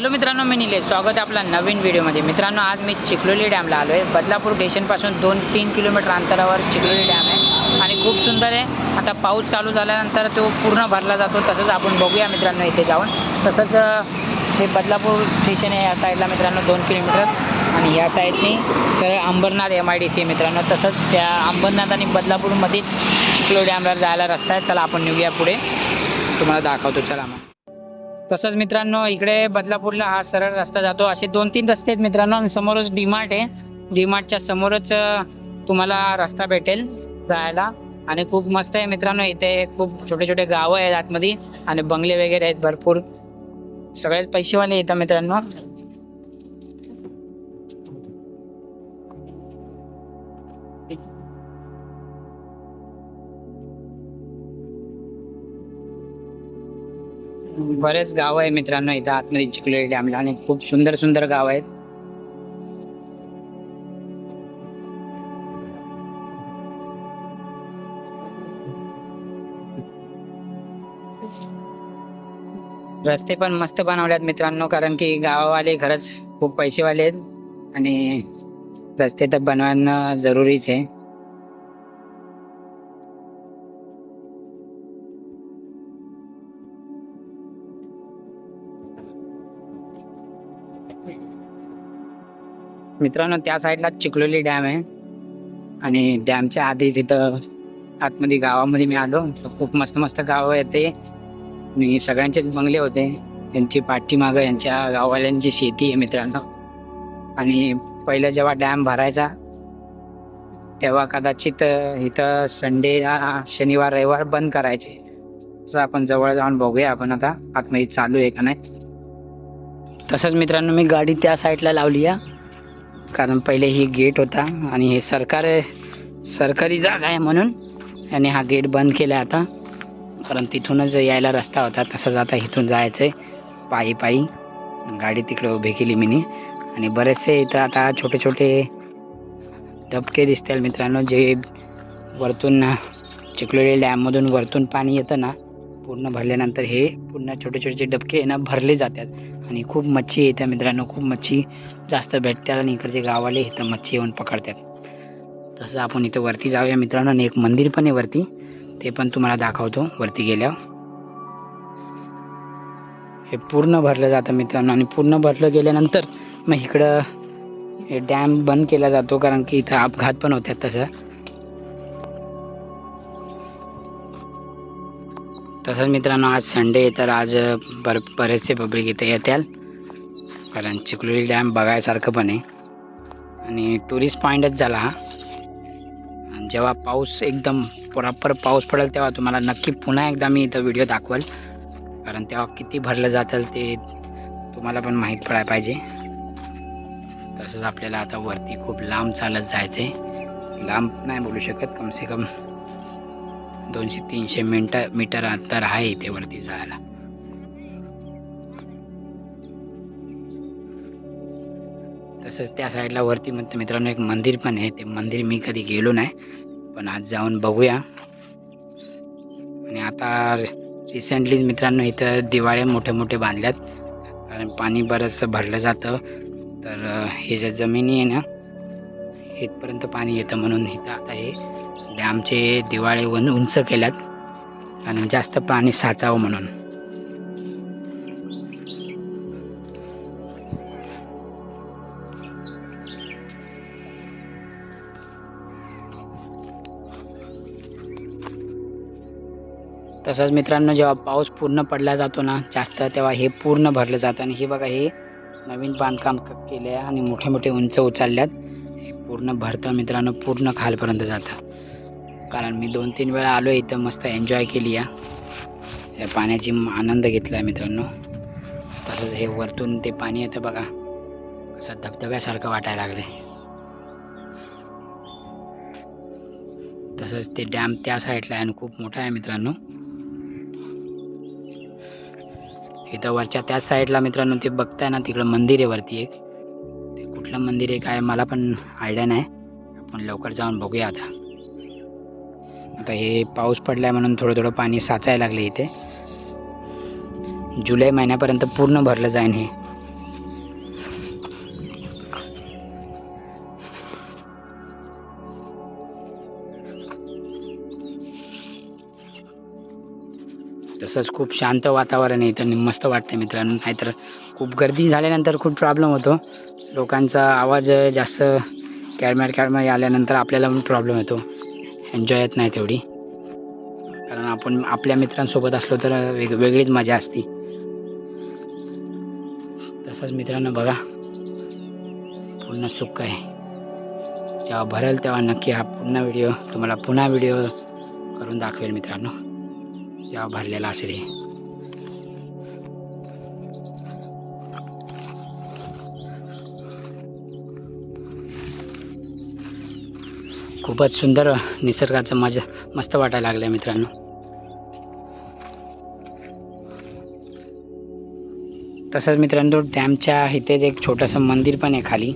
Hello मित्रांनो मी निलेश. स्वागत आहे आपला नवीन व्हिडिओमध्ये. मित्रांनो आज मी चिखलोली डॅमला आलो आहे बदलापूर स्टेशनपासून दोन तीन किलोमीटर अंतरावर चिखलोली डॅम आहे आणि खूप सुंदर आहे. आता पाऊस चालू झाल्यानंतर तो पूर्ण भरला जातो. तसंच आपण बघूया मित्रांनो इथे जाऊन. तसंच हे बदलापूर स्टेशन आहे या साईडला मित्रांनो दोन किलोमीटर. आणि या साईडनी sir Ambernath M I D C मित्रांनो. तसंच या अंबरनाथ आणि बदलापूरमध्येच चिखलो डॅमला जायला रस्ता आहे. चला आपण निघूया पुढे. तुम्हाला दाखवतो. चला मग. तसंच मित्रांनो इकडे बदलापूरला हा सरळ रस्ता जातो. असे दोन तीन रस्ते आहेत मित्रांनो आणि समोरच डीमार्ट आहे. डीमार्टच्या समोरच तुम्हाला रस्ता भेटेल जायला. आणि खूप मस्त आहे मित्रांनो इथे खूप छोटे छोटे गावं आहेत आतमध्ये आणि बंगले वगैरे आहेत भरपूर. सगळेच पैसेवाले येतात मित्रांनो. बरेच गाव आहे मित्रांनो इथं आतमध्ये चिखलेली डॅमला आणि खूप सुंदर सुंदर गाव आहेत. रस्ते पण मस्त बनवल्यात मित्रांनो कारण की गाववाले खरंच खूप पैसेवाले आहेत आणि रस्ते तर बनवणं जरुरीच आहे. मित्रांनो त्या साईडला चिखलोली डॅम आहे. आणि डॅमच्या आधीच इथं आतमध्ये गावामध्ये मी आलो तर खूप मस्त मस्त गावं येते. मी आणि सगळ्यांचेच बंगले होते. त्यांची पाठीमागं यांच्या गाववाल्यांची शेती आहे मित्रांनो. आणि पहिलं जेव्हा डॅम भरायचा तेव्हा कदाचित इथं संडे शनिवार रविवार बंद करायचे. असं आपण जवळ जाऊन बघूया आपण आता. आतमध्ये चालू आहे का नाही. तसंच मित्रांनो मी गाडी त्या साईडला लावली आहे. कारण पहिले ही गेट होता आणि हे सरकार सरकारी जागा आहे म्हणून याने हा गेट बंद केला आता. कारण तिथूनच यायला रस्ता होता तसंच आता इथून जायचं आहे पायी पायी गाडी तिकडे उभी केली मीनी. आणि बरेचसे इथं आता छोटे छोटे डबके दिसतील मित्रांनो जे वरतून चिखलोली डॅममधून वरतून पाणी येतं ना पूर्ण भरल्यानंतर हे पूर्ण छोटे छोटे डबके आहे ना भरले जातात. आणि खूप मच्छी येते मित्रांनो खूप मच्छी जास्त भेटतात आणि इकडचे गावाले इथं मच्छी येऊन पकडतात. तसं आपण इथं वरती जाऊया मित्रांनो आणि एक मंदिर पण आहे वरती. ते पण तुम्हाला दाखवतो वरती गेल्यावर. हे पूर्ण भरलं जातं मित्रांनो आणि पूर्ण भरलं गेल्यानंतर मग इकडं हे डॅम बंद केला जातो कारण की इथं अपघात पण होतात तसं. तसंच मित्रांनो आज संडे तर आज बर बरेचसे पब्लिक इथे येत्याल कारण चिखलोली डॅम बघायसारखं पण आहे. आणि टुरिस्ट पॉईंटच झाला हा. आणि जेव्हा पाऊस एकदम प्रॉपर पाऊस पडेल तेव्हा तुम्हाला नक्की पुन्हा एकदा मी इथं व्हिडिओ दाखवेल. कारण तेव्हा किती भरलं जातं ते तुम्हाला पण माहीत पडायला पाहिजे. तसंच आपल्याला आता वरती खूप लांब चालत जायचं आहे लांब नाही बोलू शकत कम से कम दोनशे तीनशे मिनटं मीटर अंतर आहे इथे वरती जायला. तसंच त्या साईडला वरती म्हणते मित्रांनो एक मंदिर पण आहे. ते मंदिर मी कधी गेलो नाही पण आज जाऊन बघूया. आणि आता रिसेंटलीच मित्रांनो इथं दिवाळे मोठे मोठे बांधल्यात. कारण पाणी बरंचसं भरलं जातं. तर हे ज्या जमिनी आहे ना इथपर्यंत पाणी येतं म्हणून इथं आता हे आमचे दिवाळे वन उंच केल्यात आणि जास्त पाणी साचावं म्हणून. तसंच मित्रांनो जेव्हा पाऊस पूर्ण पडला जातो ना जास्त तेव्हा हे पूर्ण भरलं जातं. आणि हे बघा हे नवीन बांधकाम केलं केले आहे आणि मोठे मोठे उंच उचलल्यात. हे पूर्ण भरतं मित्रांनो पूर्ण खालपर्यंत जातं. कारण मी दोन तीन वेळा आलो इथं मस्त एन्जॉय केली या. पाण्याची आनंद घेतला आहे मित्रांनो. तसंच हे वरतून ते पाणी येतं बघा. असं धबधब्यासारखं वाटायला लागलं तसंच ते डॅम त्या साईडला आहे आणि खूप मोठा आहे मित्रांनो. इथं वरच्या त्याच साईडला मित्रांनो ते बघताय ना तिकडं मंदिर आहे वरती एक. ते कुठलं मंदिर आहे काय मला पण आयडिया नाही. आपण लवकर जाऊन बघूया आता. आता हे पाऊस पडला आहे म्हणून थोडं थोडं पाणी साचायला लागले इथे. जुलै महिन्यापर्यंत पूर्ण भरलं जाईन हे. तसंच खूप शांत वातावरण आहे इथं मस्त वाटतं मित्रांनो. नाहीतर खूप गर्दी झाल्यानंतर खूप प्रॉब्लेम होतो. लोकांचा आवाज जास्त कॅडमॅट कॅडमॅट आल्यानंतर आपल्याला पण प्रॉब्लेम येतो. एन्जॉय येत नाही तेवढी. कारण आपण आपल्या मित्रांसोबत असलो तर वेग वेगळीच मजा असते. तसंच मित्रांनो बघा. पूर्ण सुख आहे. जेव्हा भरेल तेव्हा नक्की हा पूर्ण व्हिडिओ तुम्हाला पुन्हा व्हिडिओ करून दाखवेल मित्रांनो. जेव्हा भरलेला असेल खूपच सुंदर निसर्गाचं मजा मस्त वाटायला लागलं आहे मित्रांनो. तसंच मित्रांनो डॅमच्या इथेच एक छोटंसं मंदिर पण आहे खाली.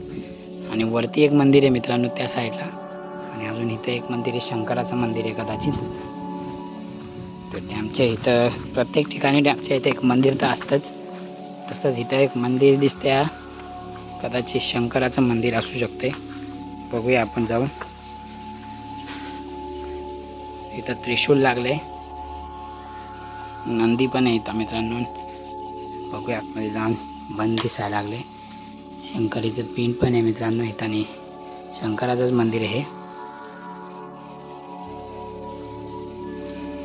आणि वरती एक मंदिर आहे मित्रांनो त्या साईडला. आणि अजून इथं एक मंदिर आहे शंकराचं मंदिर आहे कदाचित. तर डॅमच्या इथं प्रत्येक ठिकाणी डॅमच्या इथं एक मंदिर तर असतंच. तसंच इथं एक मंदिर दिसते कदाचित शंकराचं मंदिर असू शकते बघूया आपण जाऊन. इथं त्रिशूल लागले नंदी पण आहे इथं मित्रांनो. बघूया आतमध्ये जाऊन बंद दिसायला लागले शंकरीचं पिंड पण आहे मित्रांनो इथं शंकराचंच मंदिर आहे हे.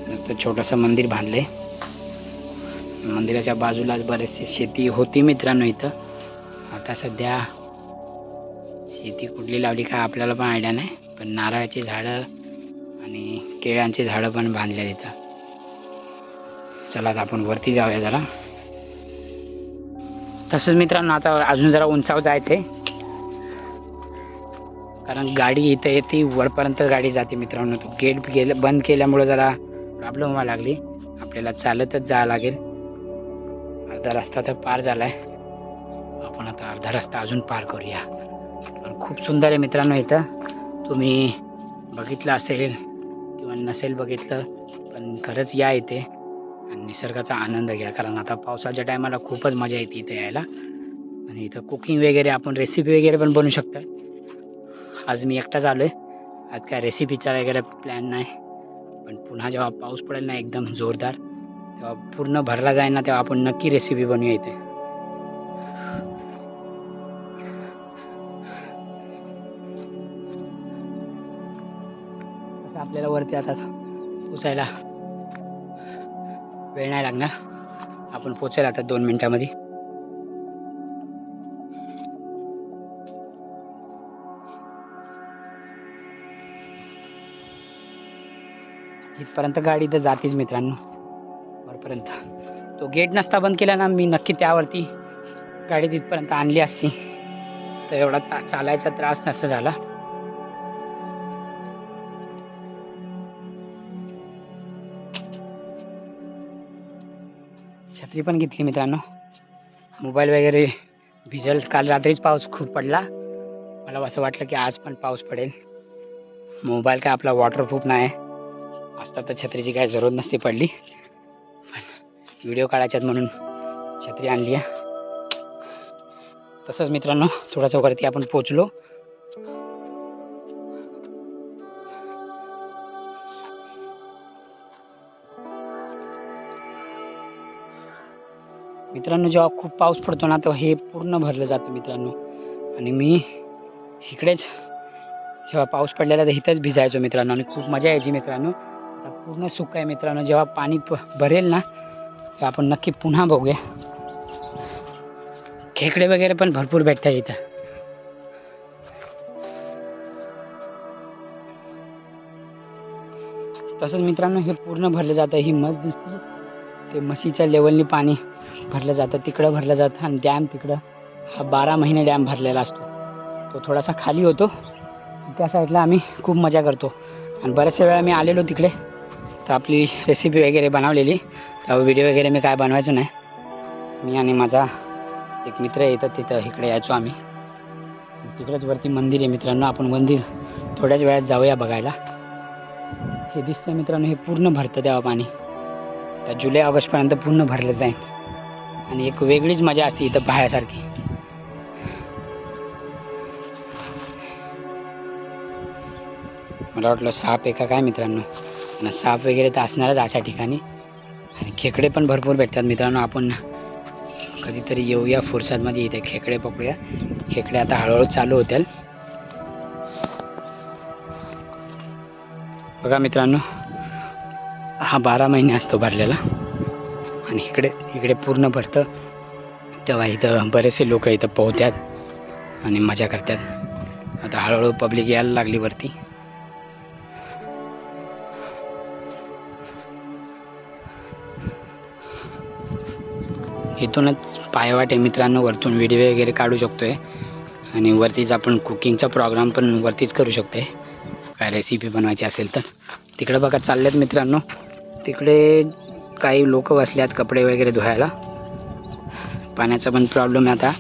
मस्त छोटंसं मंदिर बांधले मंदिराच्या बाजूलाच बरेचशी शेती होती मित्रांनो इथं. आता सध्या शेती कुठली लावली काय आपल्याला पण आयडिया नाही. पण नारळाची झाडं आणि केळ्यांची झाडं पण बांधले तिथं चला आपण वरती जाऊया जरा. तसंच मित्रांनो आता अजून जरा उंचावर जायचं आहे कारण गाडी इथं येते वरपर्यंत गाडी जाते मित्रांनो. तो गेट गेलं बंद केल्यामुळे जरा प्रॉब्लेम व्हायला लागली. आपल्याला चालतच जावं लागेल. अर्धा रस्ता तर पार झाला आहे आपण आता अर्धा रस्ता अजून पार करूया. पण खूप सुंदर आहे मित्रांनो इथं. तुम्ही बघितलं असेल किंवा नसेल बघितलं पण खरंच या इथे. आणि निसर्गाचा आनंद घ्या कारण आता पावसाच्या टायमाला खूपच मजा येते इथे यायला. आणि इथं कुकिंग वगैरे आपण रेसिपी वगैरे पण बनवू शकता आज मी एकटाच आलो आहे आज काय रेसिपीचा वगैरे प्लॅन नाही. पण पुन्हा जेव्हा पाऊस पडेल ना एकदम जोरदार तेव्हा पूर्ण भरला जाईल ना तेव्हा आपण नक्की रेसिपी बनवूया इथे. आपल्याला वरती आता पोचायला वेळ नाही लागणार. आपण पोचायला आता दोन मिनिटामध्ये. इथपर्यंत गाडी तर जातेच मित्रांनो. वरपर्यंत. तो गेट नसता बंद केला ना मी नक्की त्यावरती गाडी तिथपर्यंत आणली असती. तर एवढा ता चालायचा त्रास नसता झाला. छत्री पण घेतली मित्रांनो. मोबाईल वगैरे भिजल. काल रात्रीच पाऊस खूप पडला. मला असं वाटलं की आज पण पाऊस पडेल. मोबाईल काय आपला वॉटरप्रूफ नाही. असता तर छत्रीची काय जरूर नसती पडली. पण व्हिडिओ काढायच्यात म्हणून छत्री आणली आहे. तसंच मित्रांनो थोडासा वरती आपण पोचलो मित्रांनो जेव्हा खूप पाऊस पडतो ना तेव्हा हे पूर्ण भरलं जातं मित्रांनो. आणि मी इकडेच जेव्हा पाऊस पडलेला तर इथंच भिजायचो मित्रांनो. आणि खूप मजा यायची मित्रांनो. आता पूर्ण सुक आहे मित्रांनो. जेव्हा पाणी प भरेल ना तेव्हा आपण नक्की पुन्हा बघूया. खेकडे वगैरे पण भरपूर भेटतात इथं. तसंच मित्रांनो हे पूर्ण भरलं जातं. ही मस दिसते ते म्हशीच्या लेवलनी पाणी भरलं जातं तिकडं भरलं जातं आणि डॅम तिकडं. हा बारा महिने डॅम भरलेला असतो. तो थोडासा खाली होतो. त्या साईडला आम्ही खूप मजा करतो. आणि बऱ्याचशा वेळा मी आलेलो तिकडे. तर आपली रेसिपी वगैरे बनवलेली. त्यावर व्हिडिओ वगैरे मी काय बनवायचो नाही. मी आणि माझा एक मित्र येतात तिथं इकडे यायचो आम्ही. तिकडेच वरती मंदिर आहे मित्रांनो. आपण मंदिर थोड्याच वेळात जाऊया बघायला. हे दिसतंय मित्रांनो हे पूर्ण भरतं तेव्हा पाणी. तर जुलै ऑगस्टपर्यंत पूर्ण भरलं जाईल. आणि एक वेगळीच मजा असते इथं पाहायसारखी मला वाटलं साप आहे का काय मित्रांनो? आणि साप वगैरे तर असणारच अशा ठिकाणी. आणि खेकडे पण भरपूर भेटतात मित्रांनो आपण ना. कधीतरी येऊया फुरसादमध्ये इथे खेकडे पकडूया. खेकडे आता हळूहळू चालू होतील. बघा मित्रांनो हा बारा महिने असतो भरलेला. आणि इकडे इकडे पूर्ण भरतं. तेव्हा इथं बरेचसे लोक इथं पोहतात आणि मजा करतात आता हळूहळू पब्लिक यायला लागली वरती. इथूनच पायवाटे मित्रांनो वरतून व्हिडिओ वगैरे काढू शकतोय. आणि वरतीच आपण कुकिंगचा प्रोग्राम पण वरतीच करू शकतोय. काय रेसिपी बनवायची असेल तर. तिकडे बघा चाललेत मित्रांनो. तिकडे काही लोक बसले आहेत कपडे वगैरे धुवायला. पाण्याचा पण प्रॉब्लेम आहे आता.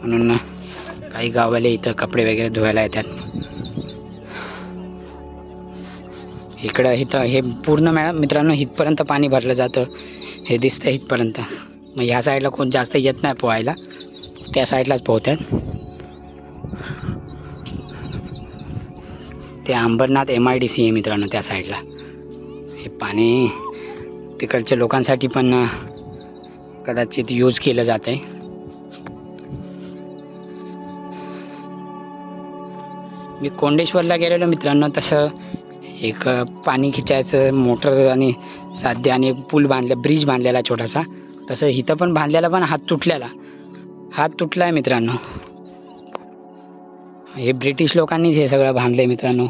म्हणून काही गावाले इथं कपडे वगैरे धुवायला येतात. इकडं इथं हे पूर्ण मॅडम मित्रांनो इथपर्यंत पाणी भरलं जातं. हे दिसतं इथपर्यंत. मग ह्या साईडला कोण जास्त येत नाही पोहायला. त्या साईडलाच पोहतात. ते Ambernath M I D C आहे मित्रांनो त्या साईडला. हे पाणी तिकडच्या लोकांसाठी पण कदाचित यूज केलं जात आहे मी कोंडेश्वरला गेलेलो मित्रांनो तसं एक पाणी खिचायचं मोटर आणि साध्य आणि पूल बांधला ब्रिज बांधलेला छोटासा. तसं इथं पण बांधलेला पण हात तुटलेला. हात तुटला आहे मित्रांनो. हे ब्रिटिश लोकांनीच हे सगळं बांधलं आहे मित्रांनो.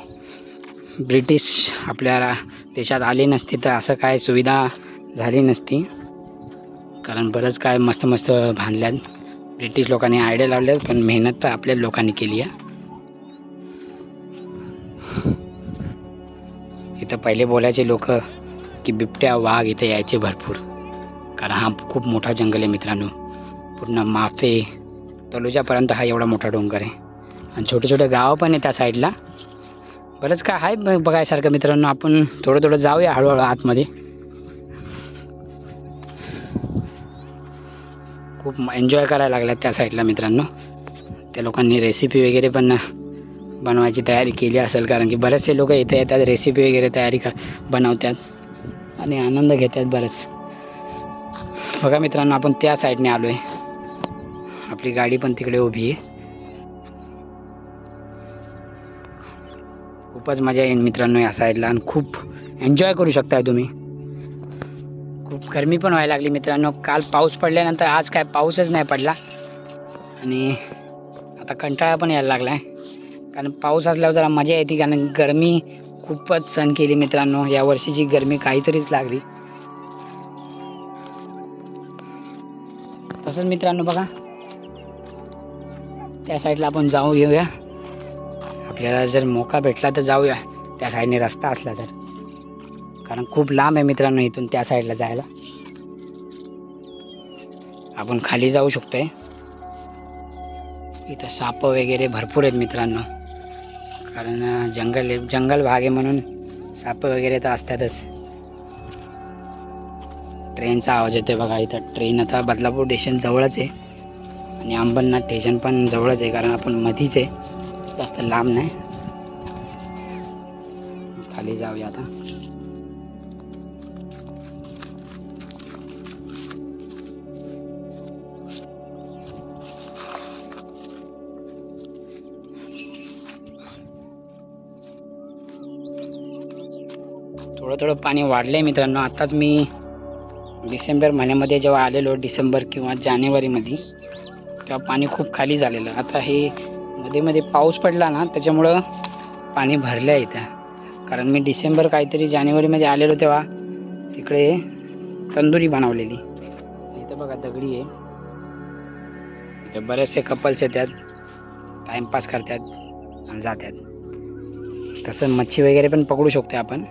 ब्रिटिश आपल्या देशात आले नसते तर असं काय सुविधा झाली नसती. कारण बरंच काय मस्त मस्त बांधल्यात ब्रिटिश लोकांनी आयडिया लावल्यात पण मेहनत तर आपल्या लोकांनी केली आहे. इथं पहिले बोलायचे लोक की बिबट्या वाघ इथे यायचे भरपूर. कारण हा खूप मोठा जंगल आहे मित्रांनो. पूर्ण माफे तलुजापर्यंत हा एवढा मोठा डोंगर आहे. आणि छोटे छोटे गावं पण आहे त्या साईडला बरंच काय आहे ब- बघायसारखं मित्रांनो. आपण थोडं थोडं जाऊया हळूहळू आतमध्ये. खूप एन्जॉय करायला लागल्यात त्या साईडला मित्रांनो. त्या लोकांनी रेसिपी वगैरे पण बनवायची तयारी केली असेल. कारण की बरेचसे लोक इथे येतात रेसिपी वगैरे तयारी कर बनवतात. आणि आनंद घेतात बरंच. बघा मित्रांनो आपण त्या साईडने आलो आहे आपली गाडी पण तिकडे उभी आहे. खूपच मजा येईल मित्रांनो या साईडला आणि खूप एन्जॉय करू शकताय तुम्ही. खूप गरमी पण व्हायला लागली मित्रांनो. काल पाऊस पडल्यानंतर आज काय पाऊसच नाही पडला. आणि आता कंटाळा पण यायला लागला आहे कारण पाऊस असल्यावर जरा मजा येते कारण गरमी खूपच सण केली मित्रांनो. या वर्षीची गरमी काहीतरीच लागली. तसंच मित्रांनो बघा. त्या साईडला आपण जाऊ येऊया. आपल्याला जर मोका भेटला तर जाऊया. त्या साईडने रस्ता असला तर. कारण खूप लांब आहे मित्रांनो इथून त्या साईडला जायला. आपण खाली जाऊ शकतोय. इथं साप वगैरे भरपूर आहेत मित्रांनो. कारण जंगल आहे जंगल भाग आहे म्हणून साप वगैरे तर असतातच. ट्रेनचा आवाज येतोय बघा इथं. ट्रेन आता बदलापूर स्टेशन जवळच आहे. आणि अंबरनाथ स्टेशन पण जवळच आहे कारण आपण मधीच आहे. जास्त लांब नाही. खाली जाऊया आता. थोडं थोडं पाणी वाढलं आहे मित्रांनो. आताच मी डिसेंबर महिन्यामध्ये जेव्हा आलेलो डिसेंबर किंवा जानेवारीमध्ये तेव्हा पाणी खूप खाली झालेलं. आता हे नदीमध्ये पाऊस पडला ना त्याच्यामुळं पाणी भरलं आहे इथं. कारण मी डिसेंबर काहीतरी जानेवारीमध्ये आलेलो तेव्हा तिकडे तंदुरी बनवलेली. इथं बघा दगडी आहे. इथं बरेचसे कपल्स येतात टाईमपास करतात आणि जातात. तसं मच्छी वगैरे पण पकडू शकतो आपण.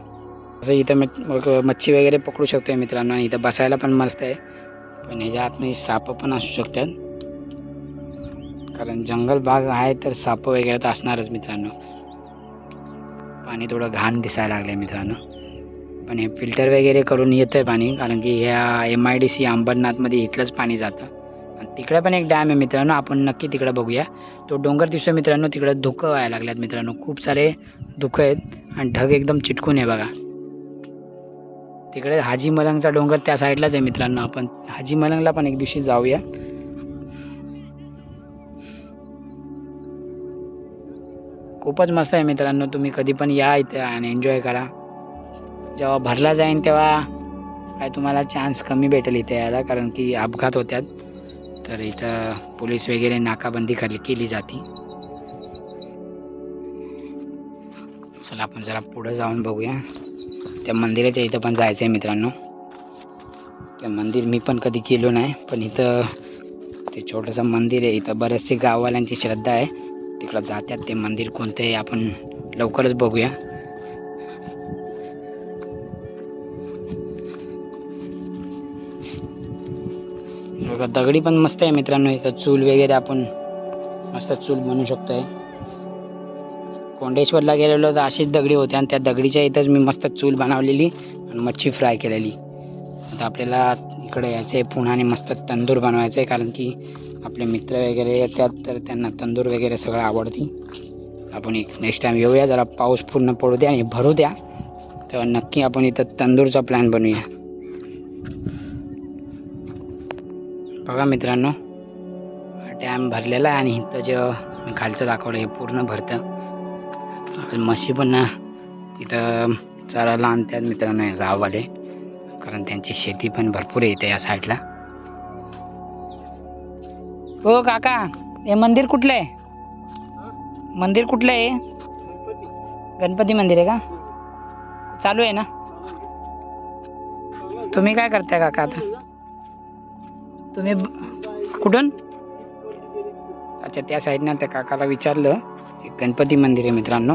तसं इथं मच्छी वगैरे पकडू शकतो मित्रांनो. इथं बसायला पण मस्त आहे. पण ह्याच्या आतमध्ये साप पण असू शकतात. कारण जंगल भाग आहे तर साप वगैरे तर असणारच मित्रांनो. पाणी थोडं घाण दिसायला लागलं आहे मित्रांनो. पण हे फिल्टर वगैरे करून येतं आहे पाणी कारण की ह्या एम आय डी सी अंबरनाथमध्ये इथलंच पाणी जातं. आणि तिकडे पण एक डॅम आहे मित्रांनो आपण नक्की तिकडे बघूया. तो डोंगर दिसतो मित्रांनो तिकडं धुकं व्हायला लागल्यात मित्रांनो. खूप सारे धुकं आहेत आणि ढग एकदम चिटकून आहे बघा. तिकडे हाजी मलंगचा डोंगर त्या साईडलाच आहे मित्रांनो आपण. हाजी मलंगला पण एक दिवशी जाऊया. खूपच मस्त आहे मित्रांनो तुम्ही कधी पण या इथे आणि एन्जॉय करा. जेव्हा भरला जाईन तेव्हा काय तुम्हाला चान्स कमी भेटेल इथे यायला कारण की अपघात होत्यात. तर इथं पोलीस वगैरे नाकाबंदी खाली केली जाते. चला आपण जरा पुढं जाऊन बघूया. त्या मंदिराच्या इथं पण जायचं आहे मित्रांनो. ते मंदिर मी पण कधी गेलो नाही पण इथं ते छोटंसं मंदिर आहे. इथं बरेचसे गाववाल्यांची श्रद्धा आहे. तिकडं जात्यात ते मंदिर कोणतं आहे आपण लवकरच बघूया. दगडी पण मस्त आहे मित्रांनो इथं चूल वगैरे आपण मस्त चूल बनवू शकतोय. कोंडेश्वरला गेलेलो तर अशीच दगडी होती आणि त्या दगडीच्या इथंच मी मस्त चूल बनवलेली आणि मच्छी फ्राय केलेली. आता आपल्याला इकडे यायचं आहे पुन्हा आणि मस्त तंदूर बनवायचं आहे कारण की आपले मित्र वगैरे येतात तर त्यांना तंदूर वगैरे सगळं आवडते. आपण एक नेक्स्ट टाईम येऊया जरा पाऊस पूर्ण पडू द्या आणि भरू द्या. तेव्हा नक्की आपण इथं तंदूरचा प्लॅन बनवूया. बघा मित्रांनो डॅम भरलेला आहे आणि इथं जे मी खालचं दाखवलं हे पूर्ण भरतं. म्हशी पण तिथं चरायला आणतात मित्रांनो गाववाले. कारण त्यांची शेती पण भरपूर येते या साईडला हो काका. हे मंदिर कुठलं आहे? मंदिर कुठलं आहे? गणपती मंदिर आहे का? चालू आहे ना? तुम्ही काय करताय काका आता? तुम्ही कुठून? अच्छा त्या साईडनं त्या काकाला विचारलं. गणपती मंदिर आहे मित्रांनो.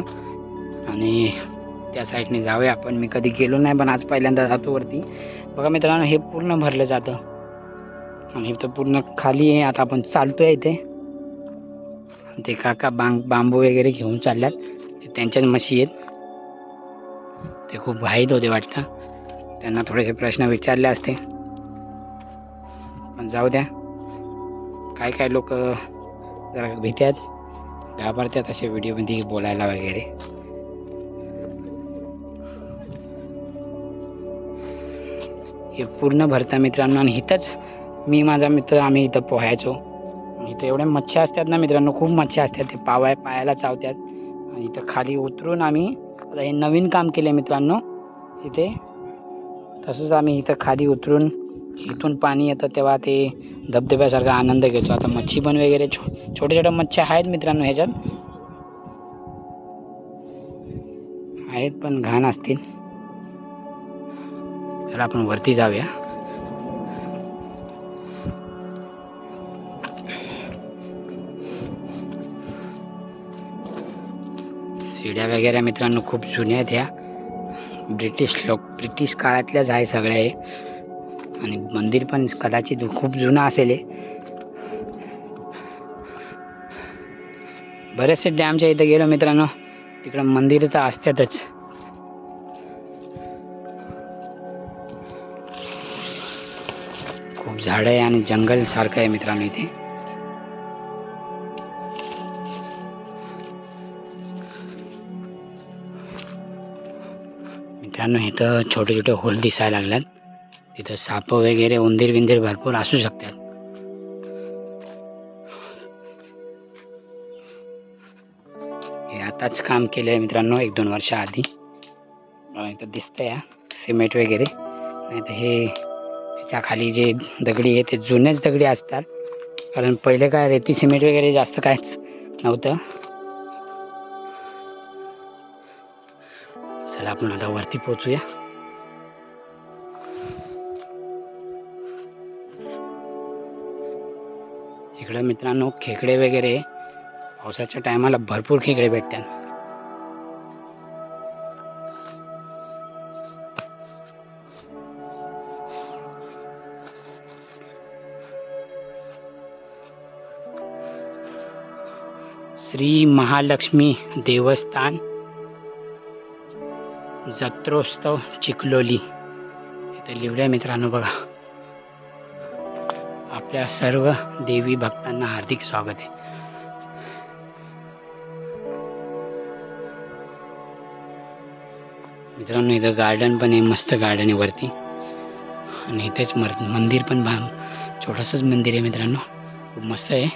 आणि त्या साईडने जाऊया आपण. मी कधी गेलो नाही पण आज पहिल्यांदा जातो वरती. बघा मित्रांनो हे पूर्ण भरलं जातं. आणि इथं पूर्ण खाली आहे. आता आपण चालतोय इथे. ते काका बांग बांबू वगैरे घेऊन चालल्यात. त्यांच्याच म्हशी आहेत. ते खूप घाईत होते वाटतं. त्यांना थोडेसे प्रश्न विचारले असते. पण जाऊ द्या. काय काय लोक जरा भीत्यात. घाबरतात असे व्हिडिओमध्ये बोलायला वगैरे. हे पूर्ण भरता मित्रांनो आणि इथंच मी माझा मित्र आम्ही इथं पोहायचो. इथं एवढ्या मच्छ्या असतात ना मित्रांनो खूप मच्छ्या असतात. ते पावाय पायाला चावतात. आणि इथं खाली उतरून आम्ही हे नवीन काम केले मित्रांनो. इथे तसंच आम्ही इथं खाली उतरून इथून पाणी येतं तेव्हा ते धबधब्यासारखा आनंद घेतो. आता मच्छी पण वगैरे छो छोट्या छोट्या मच्छ्या आहेत मित्रांनो ह्याच्यात. आहेत पण घाण असतील. तर आपण वरती जाऊया. शिड्या वगैरे मित्रांनो खूप जुन्या आहेत ह्या. ब्रिटिश लोक ब्रिटिश काळातल्याच आहे सगळ्या हे. आणि मंदिर पण कदाचित खूप जुनं असेल हे. बरेचसे डॅमच्या इथं गेलो मित्रांनो. तिकडं मंदिर तर असतातच. खूप झाडं आहे आणि जंगल सारखं आहे मित्रांनो इथे. मित्रांनो इथं छोटे छोटे होल दिसायला लागल्यात. तिथं साप वगैरे उंदीर बिंदीर भरपूर असू शकतात. हे आताच काम केलं आहे मित्रांनो एक दोन वर्षा आधी. इथं दिसतंय सिमेंट वगैरे. नाही तर हे त्याच्याखाली जे दगडी आहे ते जुनेच दगडी असतात. कारण पहिले काय रेती सिमेंट वगैरे जास्त काहीच नव्हतं. चला आपण आता वरती पोचूया. इकडं मित्रांनो खेकडे वगैरे पावसाच्या टायमाला भरपूर खेकडे भेटतात. श्री महालक्ष्मी देवस्थान. जत्रोत्सव चिखलोली. इथे लिहिलंय मित्रांनो बघा. आपल्या सर्व देवी भक्तांना हार्दिक स्वागत आहे. मित्रांनो इथं गार्डन पण आहे मस्त गार्डन आहे वरती. आणि इथेच मर मंदिर पण बा छोटंसंच मंदिर आहे मित्रांनो. खूप मस्त आहे.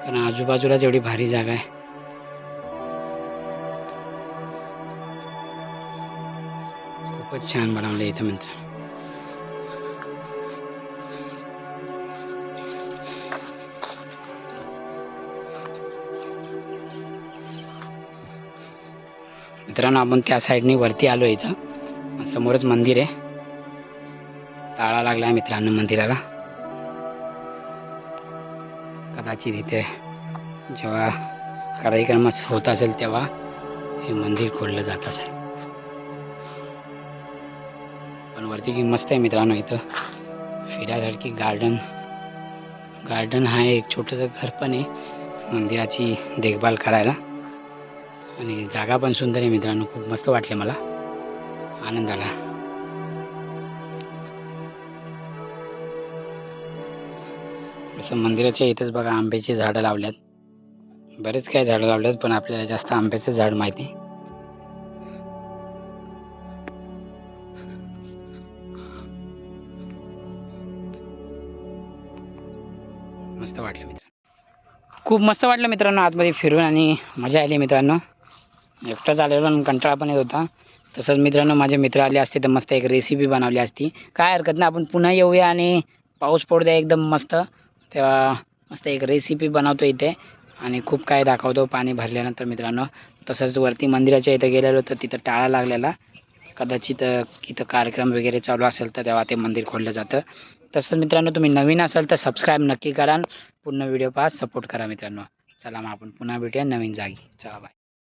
कारण आजूबाजूला जेवढी भारी जागा आहे. खूप छान बनवलं इथं मित्र. मित्रांनो आपण त्या साईडने वरती आलो इथं. समोरच मंदिर आहे. ताळा लागला आहे मित्रांनो मंदिराला. कदाचित इथे जेव्हा कार्यक्रम होत असेल तेव्हा हे मंदिर खोललं जात असेल. वरती की मस्त आहे मित्रांनो इथं. फिरासारखी गार्डन गार्डन हा एक छोटंसं घर पण आहे. मंदिराची देखभाल करायला. आणि जागा पण सुंदर आहे मित्रांनो. खूप मस्त वाटले मला. आनंद आला असं मंदिराच्या इथंच बघा आंब्याची झाडं लावल्यात. बरेच काही झाडं लावल्यात पण आपल्याला जास्त आंब्याचं झाड माहिती. मस्त वाटलं मित्रांनो. खूप मस्त वाटलं मित्रांनो आतमध्ये फिरून आणि मजा आली मित्रांनो. एकटाच आलेलो कंटाळा पण येत होता. तसंच मित्रांनो माझे मित्र आले असते तर मस्त एक रेसिपी बनवली असती. काय हरकत नाही आपण पुन्हा येऊया आणि पाऊस पडू द्या एकदम मस्त. तेव्हा मस्त एक रेसिपी बनवतो इथे आणि खूप काय दाखवतो पाणी भरल्यानंतर मित्रांनो. तसंच वरती मंदिराच्या इथं गेलेलो तर तिथं टाळा लागलेला. कदाचित इथं कार्यक्रम वगैरे चालू असेल तर तेव्हा ते मंदिर खोललं जातं. तसंच मित्रांनो तुम्ही नवीन असाल तर सबस्क्राईब नक्की करा पूर्ण व्हिडिओ पाहा. सपोर्ट करा मित्रांनो. चला मग आपण पुन्हा भेटूया नवीन जागी. चला बाय